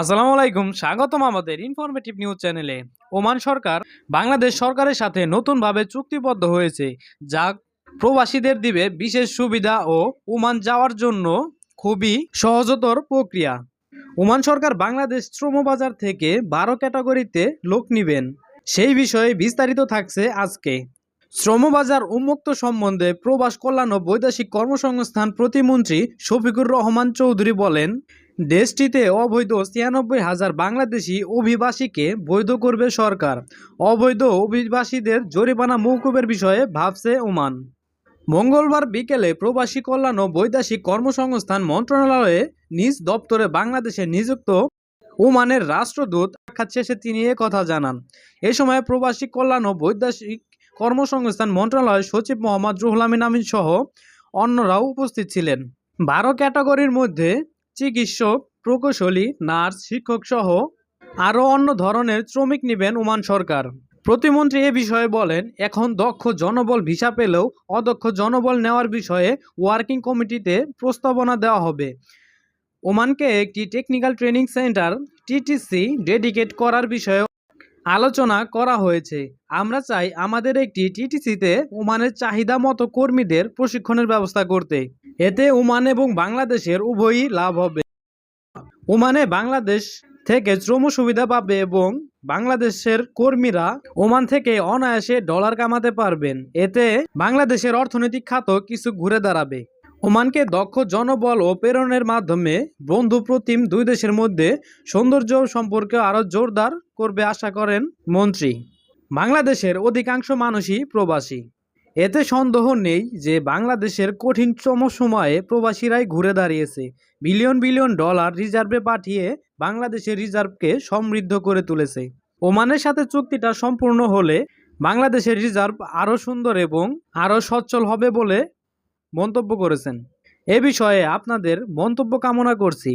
আসসালামু আলাইকুম, স্বাগতম আমাদের ইনফরমেটিভ নিউজ চ্যানেলে ওমান সরকার, বাংলাদেশ সরকারের সাথে নতুনভাবে চুক্তিবদ্ধ হয়েছে, যা প্রবাসীদের দিবে বিশেষ সুবিধা ও ওমান যাওয়ার জন্য খুবই সহজতর প্রক্রিয়া। ওমান সরকার বাংলাদেশ শ্রমবাজার থেকে বারো ক্যাটাগরিতে লোক নিবেন, সেই বিষয়ে বিস্তারিত থাকছে আজকে। শ্রমবাজার উন্মুক্ত সম্বন্ধে প্রবাস কল্যাণ ও বৈদেশিক কর্মসংস্থান প্রতিমন্ত্রী শফিকুর রহমান চৌধুরী বলেন দেশটিতে অবৈধ ছিয়ানব্বই হাজার বাংলাদেশি অভিবাসীকে বৈধ করবে সরকার। অবৈধ অভিবাসীদের জরিমানা মৌকুবের বিষয়ে ভাবছে ওমান। মঙ্গলবার বিকেলে প্রবাসী কল্যাণ ও বৈদেশিক কর্মসংস্থান মন্ত্রণালয়ে নিজ দপ্তরে বাংলাদেশে নিযুক্ত ওমানের রাষ্ট্রদূত সাক্ষাৎ শেষে তিনি এ কথা জানান। এ সময় প্রবাসী কল্যাণ ও বৈদেশিক কর্মসংস্থান মন্ত্রণালয়ের সচিব মোহাম্মদ রুহুল আমিন আমিন সহ অন্যরাও উপস্থিত ছিলেন। বারো ক্যাটাগরির মধ্যে চিকিৎসক, প্রকৌশলী, নার্স, শিক্ষক সহ আরও অন্য ধরনের শ্রমিক নেবেন ওমান সরকার। প্রতিমন্ত্রী এ বিষয়ে বলেন, এখন দক্ষ জনবল ভিসা পেলেও অদক্ষ জনবল নেওয়ার বিষয়ে ওয়ার্কিং কমিটিতে প্রস্তাবনা দেওয়া হবে। ওমানকে একটি technical training centre, TTC, dedicate করার বিষয়ে আলোচনা করা হয়েছে। আমরা চাই আমাদের একটি টিটিসিতে ওমানের চাহিদা মতো কর্মীদের প্রশিক্ষণের ব্যবস্থা করতে। এতে ওমান এবং বাংলাদেশের উভয়ই লাভ হবে। ওমানে বাংলাদেশ থেকে শ্রম সুবিধা পাবে এবং বাংলাদেশের কর্মীরা ওমান থেকে অনায়াসে ডলার কামাতে পারবেন। এতে বাংলাদেশের অর্থনৈতিক খাত কিছু ঘুরে দাঁড়াবে। ওমানকে দক্ষ জনবল ও প্রেরণের মাধ্যমে বন্ধু প্রতিম দুই দেশের মধ্যে সৌন্দর্য সম্পর্কে আরও জোরদার করবে আশা করেন মন্ত্রী। বাংলাদেশের অধিকাংশ মানুষই প্রবাসী। এতে সন্দেহ নেই যে বাংলাদেশের কঠিনতম সময়ে প্রবাসীরাই ঘুরে দাঁড়িয়েছে। বিলিয়ন বিলিয়ন ডলার রিজার্ভে পাঠিয়ে বাংলাদেশের রিজার্ভকে সমৃদ্ধ করে তুলেছে। ওমানের সাথে চুক্তিটা সম্পূর্ণ হলে বাংলাদেশের রিজার্ভ আরও সুন্দর এবং আরও সচ্ছল হবে বলে মন্তব্য করেছেন। এ বিষয়ে আপনাদের মন্তব্য কামনা করছি।